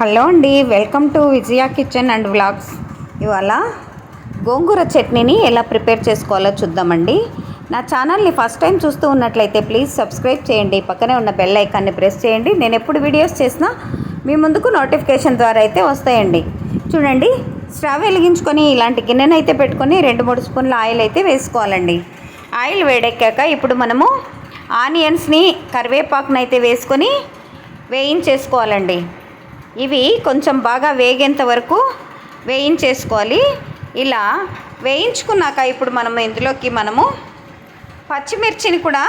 Hello అండి welcome to Vijaya kitchen and vlogs. ఇవాళ గోంగూర చట్నీని ఎలా ప్రిపేర్ చేసుకోవాలో చూద్దామండి. నా ఛానల్ని ఫస్ట్ టైం చూస్తూ ఉన్నట్లయితే ప్లీజ్ సబ్స్క్రైబ్ చేయండి పక్కనే ఉన్న బెల్ ఐకాన్ని ప్రెస్ చేయండి. నేను ఎప్పుడు వీడియోస్ చేసినా మీ ముందుకు నోటిఫికేషన్ ద్వారా అయితే వస్తాయండి. చూడండి స్టవ్ వెలిగించుకొని ఇలాంటి గిన్నెను అయితే పెట్టుకొని రెండు మూడు స్పూన్ల ఆయిల్ అయితే వేసుకోవాలండి. ఆయిల్ వేడెక్కాక ఇప్పుడు మనము ఆనియన్స్ని కరివేపాకునైతే వేసుకొని వేయించేసుకోవాలండి. ఇవి కొంచెం బాగా వేగేంత వరకు వేయించేసుకోవాలి. ఇలా వేయించుకున్నాక ఇప్పుడు మనం ఇందులోకి మనము పచ్చిమిర్చిని కూడా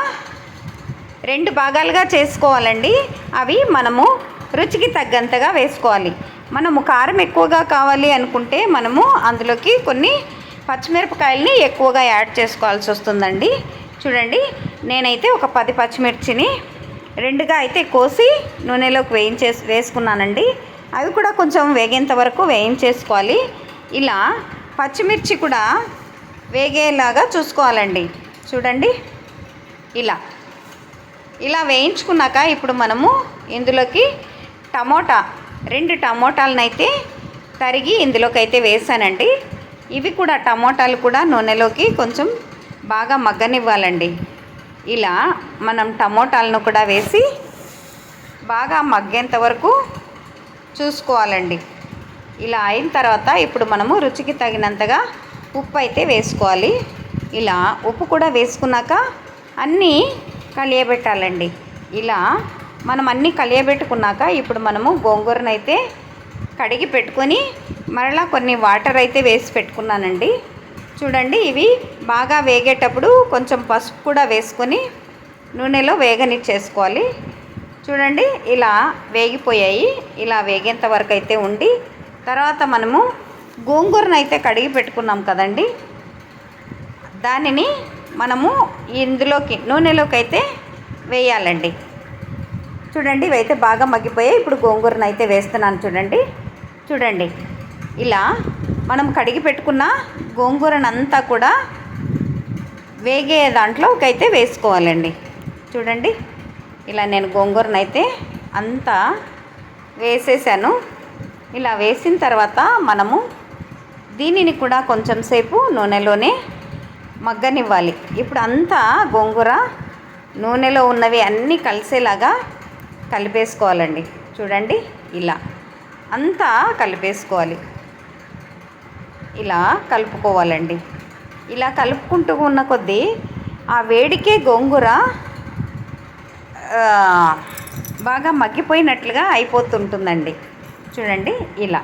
రెండు భాగాలుగా చేసుకోవాలండి. అవి మనము రుచికి తగ్గంతగా వేసుకోవాలి. మనము కారం ఎక్కువగా కావాలి అనుకుంటే మనము అందులోకి కొన్ని పచ్చిమిరపకాయలని ఎక్కువగా యాడ్ చేసుకోవాల్సి వస్తుందండి. చూడండి నేనైతే ఒక పది పచ్చిమిర్చిని రెండుగా అయితే కోసి నూనెలోకి వేయించే వేసుకున్నానండి. అవి కూడా కొంచెం వేగేంత వరకు వేయించేసుకోవాలి. ఇలా పచ్చిమిర్చి కూడా వేగేలాగా చూసుకోవాలండి. చూడండి. ఇలా. ఇలా వేయించుకున్నాక ఇప్పుడు మనము ఇందులోకి టమోటా రెండు టమోటాలనైతే తరిగి ఇందులోకి అయితే వేసానండి. ఇవి కూడా టమోటాలు కూడా నూనెలోకి కొంచెం బాగా మగ్గనివ్వాలండి. ఇలా మనం టమోటాలను కూడా వేసి బాగా మగ్గేంత వరకు చూసుకోవాలండి. ఇలా అయిన తర్వాత ఇప్పుడు మనము రుచికి తగినంతగా ఉప్పు అయితే వేసుకోవాలి. ఇలా ఉప్పు కూడా వేసుకున్నాక అన్నీ కలియబెట్టాలండి. ఇలా మనం అన్నీ కలియబెట్టుకున్నాక ఇప్పుడు మనము గోంగూరనైతే కడిగి పెట్టుకొని మరలా కొన్ని వాటర్ అయితే వేసి పెట్టుకున్నానండి. చూడండి ఇవి బాగా వేగేటప్పుడు కొంచెం పసుపు కూడా వేసుకొని నూనెలో వేగనిచ్చేసుకోవాలి. చూడండి ఇలా వేగిపోయాయి. ఇలా వేగేంత వరకు అయితే ఉండి తర్వాత మనము గోంగూరను అయితే కడిగి పెట్టుకున్నాం కదండి. దానిని మనము ఇందులోకి నూనెలోకి అయితే వేయాలండి. చూడండి ఇవైతే బాగా మగ్గిపోయాయి. ఇప్పుడు గోంగూరను అయితే వేస్తున్నాను చూడండి. చూడండి ఇలా మనం కడిగి పెట్టుకున్న గోంగూరనంతా కూడా వేగే దాంట్లోకి అయితే వేసుకోవాలండి. చూడండి ఇలా నేను గోంగూరను అయితే అంతా వేసేసాను. ఇలా వేసిన తర్వాత మనము దీనిని కూడా కొంచెం సేపు నూనెలోనే మగ్గనివ్వాలి. ఇప్పుడు అంతా గోంగూర నూనెలో ఉన్నవి అన్నీ కలిసేలాగా కలిపేసుకోవాలండి. చూడండి ఇలా అంతా కలిపేసుకోవాలి. ఇలా కలుపుకోవాలండి. ఇలా కలుపుకుంటూ ఉన్న కొద్దీ ఆ వేడికే గోంగూర బాగా మగ్గిపోయినట్లుగా అయిపోతుంటుందండి. చూడండి ఇలా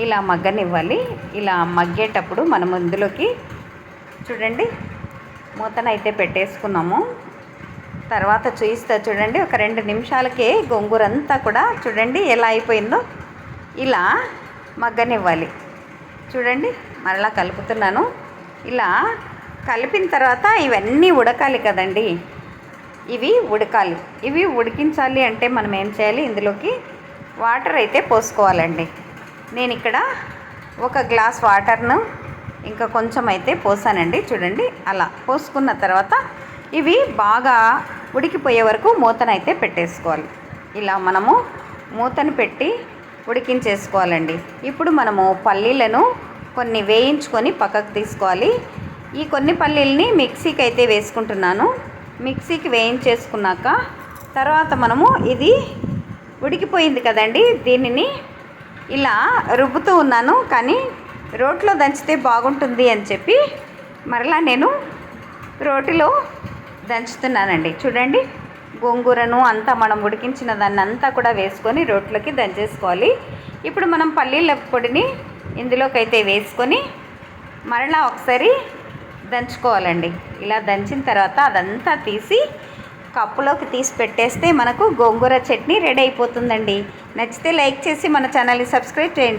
ఇలా మగ్గనివ్వాలి. ఇలా మగ్గేటప్పుడు మనం ఇందులోకి చూడండి మూతనైతే పెట్టేసుకున్నాము. తర్వాత చూయిస్తా చూడండి ఒక రెండు నిమిషాలకే గోంగూర అంతా కూడా చూడండి ఎలా అయిపోయిందో. ఇలా మగ్గనివ్వాలి. చూడండి మరలా కలుపుతున్నాను. ఇలా కలిపిన తర్వాత ఇవన్నీ ఉడకాలి కదండి. ఇవి ఉడకాలి. ఇవి ఉడికించాలి అంటే మనం ఏం చేయాలి? ఇందులోకి వాటర్ అయితే పోసుకోవాలండి. నేను ఇక్కడ ఒక గ్లాస్ వాటర్ను ఇంకా కొంచెం అయితే పోసానండి. చూడండి అలా పోసుకున్న తర్వాత ఇవి బాగా ఉడికిపోయే వరకు మూతనైతే పెట్టేసుకోవాలి. ఇలా మనము మూతను పెట్టి ఉడికించేసుకోవాలండి. ఇప్పుడు మనము పల్లీలను కొన్ని వేయించుకొని పక్కకు తీసుకోవాలి. ఈ కొన్ని పల్లీలని మిక్సీకి అయితే వేసుకుంటున్నాను. మిక్సీకి వేయించేసుకున్నాక తర్వాత మనము ఇది ఉడికిపోయింది కదండి దీనిని ఇలా రుబ్బుతూ ఉన్నాను. కానీ రోట్లో దంచితే బాగుంటుంది అని చెప్పి మరలా నేను రోటిలో దంచుతున్నానండి. చూడండి. గోంగూరను అంతా మనం ఉడికించిన దాన్ని అంతా కూడా వేసుకొని రోట్లోకి దంచేసుకోవాలి. ఇప్పుడు మనం పల్లీల పొడిని ఇందులోకైతే వేసుకొని మరలా ఒకసారి దంచుకోవాలండి. ఇలా దంచిన తర్వాత అదంతా తీసి కప్పులోకి తీసి పెట్టేస్తే మనకు గోంగూర చట్నీ రెడీ అయిపోతుందండి. నచ్చితే లైక్ చేసి మన ఛానల్ని సబ్స్క్రైబ్ చేయండి.